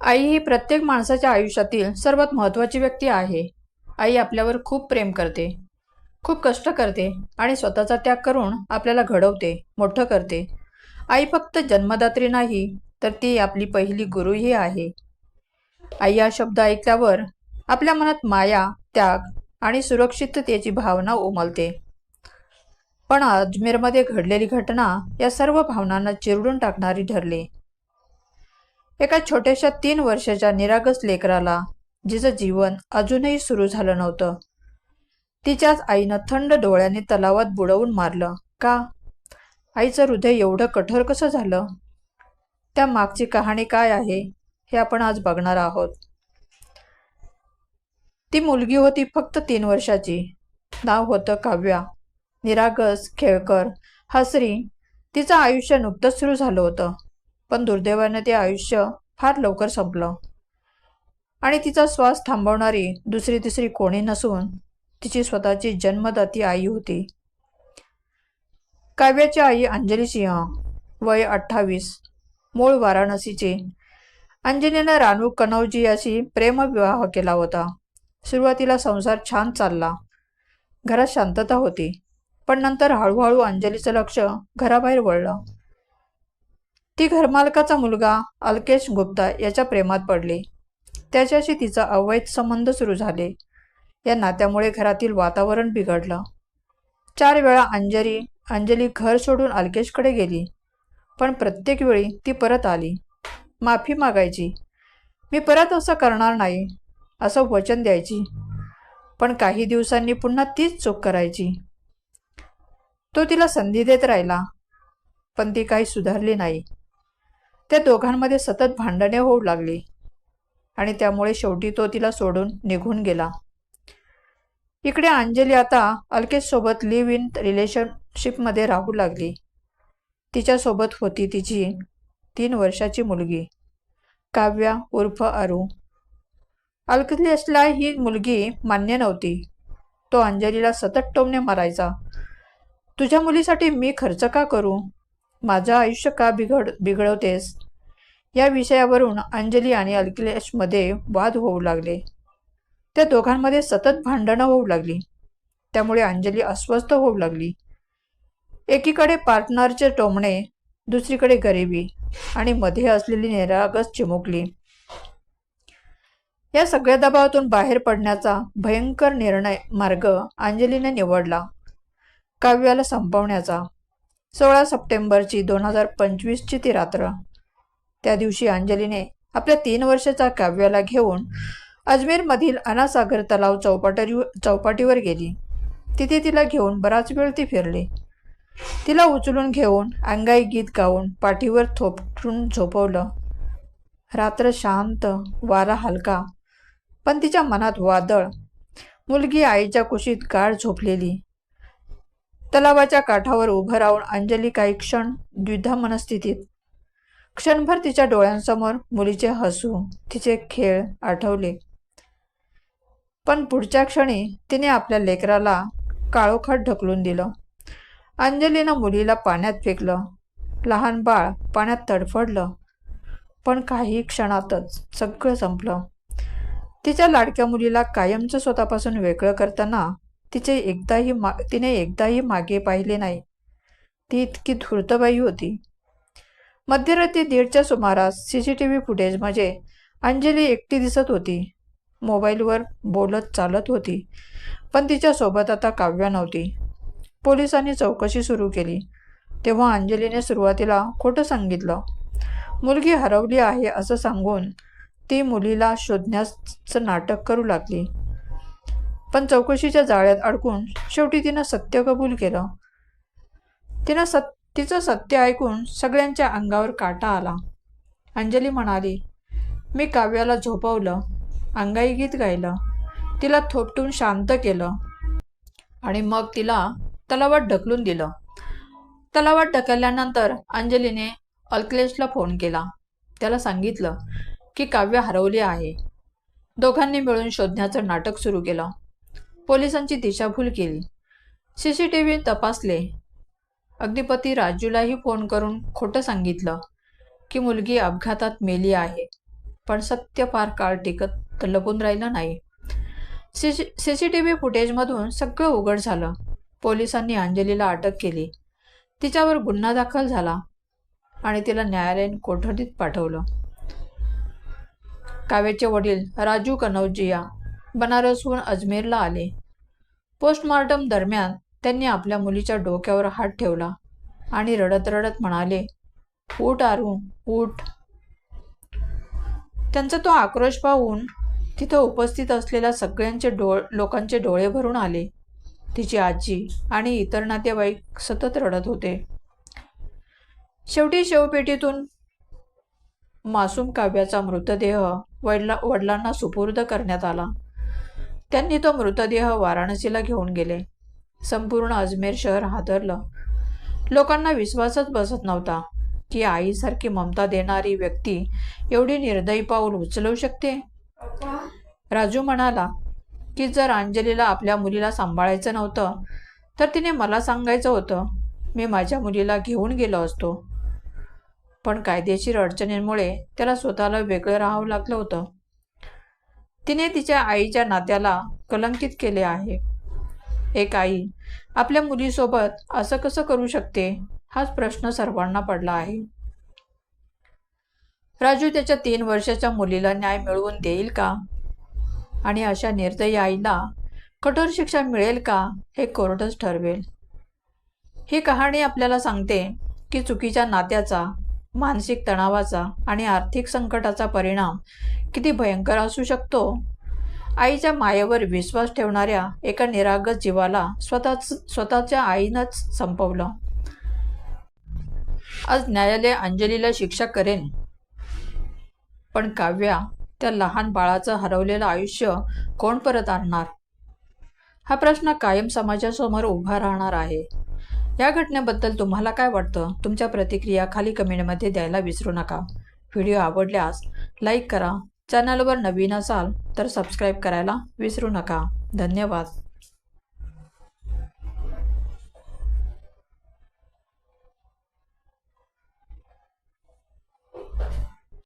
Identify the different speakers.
Speaker 1: आई ही प्रत्येक माणसाच्या आयुष्यातील सर्वात महत्त्वाची व्यक्ती आहे. आई आपल्यावर खूप प्रेम करते खूप कष्ट करते आणि स्वतःचा त्याग करून आपल्याला घडवते मोठं करते. आई फक्त जन्मदात्री नाही तर ती आपली पहिली गुरुही आहे. आई हा शब्द ऐकल्यावर आपल्या मनात माया त्याग आणि सुरक्षिततेची भावना उमलते. पण अजमेरमध्ये घडलेली घटना या सर्व भावनांना चिरडून टाकणारी ठरली. एका छोट्याशा तीन वर्षाच्या निरागस लेकराला जिचं जीवन अजूनही सुरू झालं नव्हतं. तिच्याच आईनं थंड डोळ्याने तलावात बुडवून मारलं. का? आईचं हृदय एवढं कठोर कसं झालं? त्या मागची कहाणी काय आहे हे आपण आज बघणार आहोत. ती मुलगी होती फक्त तीन वर्षाची. नाव होतं काव्या. निरागस खेळकर हसरी. तिचं आयुष्य नुकतंच सुरू झालं होतं. पण दुर्दैवाने ते आयुष्य फार लवकर संपलं. आणि तिचा श्वास थांबवणारी दुसरी तिसरी कोणी नसून तिची स्वतःची जन्मदाती आई होती. काव्याची आई अंजली सिंह वय अठ्ठावीस मूळ वाराणसीची. अंजलीनं रानू कनौजी याशी प्रेमविवाह केला होता. सुरुवातीला संसार छान चालला. घरात शांतता होती. पण नंतर हळूहळू अंजलीचं लक्ष घराबाहेर वळलं. ती घरमालकाचा मुलगा अल्केश गुप्ता याच्या प्रेमात पडली. त्याच्याशी तिचा अवैध संबंध सुरू झाले. या नात्यामुळे घरातील वातावरण बिघडलं. चार वेळा अंजली अंजली घर सोडून अल्केशकडे गेली. पण प्रत्येक वेळी ती परत आली. माफी मागायची. मी परत असं करणार नाही असं वचन द्यायची. पण काही दिवसांनी पुन्हा तीच चूक करायची. तो तिला संधी देत राहिला पण ती काही सुधारली नाही. त्या दोघांमध्ये सतत भांडणे होऊ लागली आणि त्यामुळे शेवटी तो तिला सोडून निघून गेला. इकडे अंजली आता अल्केशसोबत लिव्ह इन रिलेशनशिपमध्ये राहू लागली. तिच्यासोबत होती तिची तीन वर्षाची मुलगी काव्या उर्फ अरू. अल्केशला ही मुलगी मान्य नव्हती. तो अंजलीला सतत टोमणे मारायचा. तुझ्या मुलीसाठी मी खर्च का करू? माझं आयुष्य का बिघड बिघडवतेस? या विषयावरून अंजली आणि अल्किलेशमध्ये वाद होऊ लागले. त्या दोघांमध्ये सतत भांडणं होऊ लागली. त्यामुळे अंजली अस्वस्थ होऊ लागली. एकीकडे पार्टनरचे टोमणे दुसरीकडे गरिबी आणि मध्ये असलेली निरागस चिमुकली. या सगळ्या दबावातून बाहेर पडण्याचा भयंकर निर्णय मार्ग अंजलीने निवडला. काव्याला संपवण्याचा. सोळा सप्टेंबरची दोन हजार पंचवीसची ती रात्र. त्या दिवशी अंजलीने आपल्या तीन वर्षाच्या काव्याला घेऊन अजमेरमधील अनासागर तलाव चौपाटी चौपाटीवर गेली. तिथे तिला घेऊन बराच वेळ ती फिरली. तिला उचलून घेऊन अंगाई गीत गाऊन पाठीवर थोपटून झोपवलं. रात्र शांत वारा हलका पण तिच्या मनात वादळ. मुलगी आईच्या कुशीत गाढ झोपलेली. तलावाच्या काठावर उभं राहून अंजली काही क्षण द्विधा मनस्थितीत क्षणभर तिच्या डोळ्यांसमोर मुलीचे हसू तिचे खेळ आठवले. पण पुढच्या क्षणी तिने आपल्या लेकराला काळोखात ढकलून दिलं. अंजलीनं मुलीला पाण्यात फेकलं. लहान बाळ पाण्यात तडफडलं. पण काही क्षणातच सगळं संपलं. तिच्या लाडक्या मुलीला कायमचं स्वतःपासून वेगळं करताना तिचे एकदाही मा तिने एकदाही मागे पाहिले नाही. ती इतकी धूर्तबाई होती. मध्यरात्री दीडच्या सुमारास सी सी टी व्ही फुटेजमध्ये अंजली एकटी दिसत होती. मोबाईलवर बोलत चालत होती. पण तिच्यासोबत आता काव्या नव्हती. पोलिसांनी चौकशी सुरू केली. तेव्हा अंजलीने सुरुवातीला खोटं सांगितलं. मुलगी हरवली आहे असं सांगून ती मुलीला शोधण्याचं नाटक करू लागली. पण चौकशीच्या जाळ्यात अडकून शेवटी तिनं सत्य कबूल केलं. तिनं सत तिचं सत्य ऐकून सगळ्यांच्या अंगावर काटा आला. अंजली म्हणाली मी काव्याला झोपवलं अंगाई गीत गायलं तिला थोपटून शांत केलं आणि मग तिला तलावात ढकलून दिलं. तलावात ढकलल्यानंतर अंजलीने अल्कलेशला फोन केला. त्याला सांगितलं की काव्य हरवली आहे. दोघांनी मिळून शोधण्याचं नाटक सुरू केलं. पोलिसांची दिशाभूल केली. सी सी टी व्ही तपासले अग्निपती राजूलाही फोन करून खोटं सांगितलं की मुलगी अपघातात मेली आहे पण सत्य फार काळ टिकत लपून राहिलं नाही. सी सी टी व्ही फुटेजमधून सगळं उघड झालं. पोलिसांनी अंजलीला अटक केली. तिच्यावर गुन्हा दाखल झाला आणि तिला न्यायालयीन कोठडीत पाठवलं. काव्याचे वडील राजू कनौजिया बनारसहून अजमेरला आले. पोस्टमॉर्टम दरम्यान त्यांनी आपल्या मुलीच्या डोक्यावर हात ठेवला आणि रडत रडत म्हणाले उठ आरू उठ. त्यांचा तो आक्रोश पाहून तिथं उपस्थित असलेल्या सगळ्यांचे डोळ लोकांचे डोळे भरून आले. तिची आजी आणि इतर नातेवाईक सतत रडत होते. शेवटी शेवपेटीतून मासूम काव्याचा मृतदेह वडला वडिलांना सुपूर्द करण्यात आला. त्यांनी तो मृतदेह वाराणसीला घेऊन गेले. संपूर्ण अजमेर शहर हादरलं. लोकांना विश्वासच बसत नव्हता की आईसारखी ममता देणारी व्यक्ती एवढी निर्दयी पाऊल उचलू शकते? राजू म्हणाला की जर अंजलीला आपल्या मुलीला सांभाळायचं नव्हतं तर तिने मला सांगायचं होतं. मी माझ्या मुलीला घेऊन गेलो असतो. पण कायदेशीर अडचणींमुळे त्याला स्वतःला वेगळं राहावं लागलं होतं. तिने तिच्या आईच्या नात्याला कलंकित केले आहे. एक आई आपल्या मुलीसोबत असं कसं करू शकते? हाच प्रश्न सर्वांना पडला आहे. राजू त्याच्या तीन वर्षाच्या मुलीला न्याय मिळवून देईल का? आणि अशा निर्दयी आईला कठोर शिक्षा मिळेल का? हे कोर्टच ठरवेल. ही कहाणी आपल्याला सांगते की चुकीच्या नात्याचा मानसिक तणावाचा आणि आर्थिक संकटाचा परिणाम किती भयंकर असू शकतो? आईच्या मायेवर विश्वास ठेवणाऱ्या एका निरागस जीवाला स्वतःच स्वतःच्या आईनंच संपवलं. आज न्यायालय अंजलीला शिक्षा करेन. पण काव्या त्या लहान बाळाचं हरवलेलं आयुष्य कोण परत आणणार? हा प्रश्न कायम समाजासमोर उभा राहणार आहे. या घटनेबद्दल तुम्हाला काय वाटतं? तुमच्या प्रतिक्रिया खाली कमेंटमध्ये द्यायला विसरू नका. व्हिडिओ आवडल्यास लाईक करा. चॅनलवर नवीन असाल तर सबस्क्राईब करायला विसरू नका. धन्यवाद.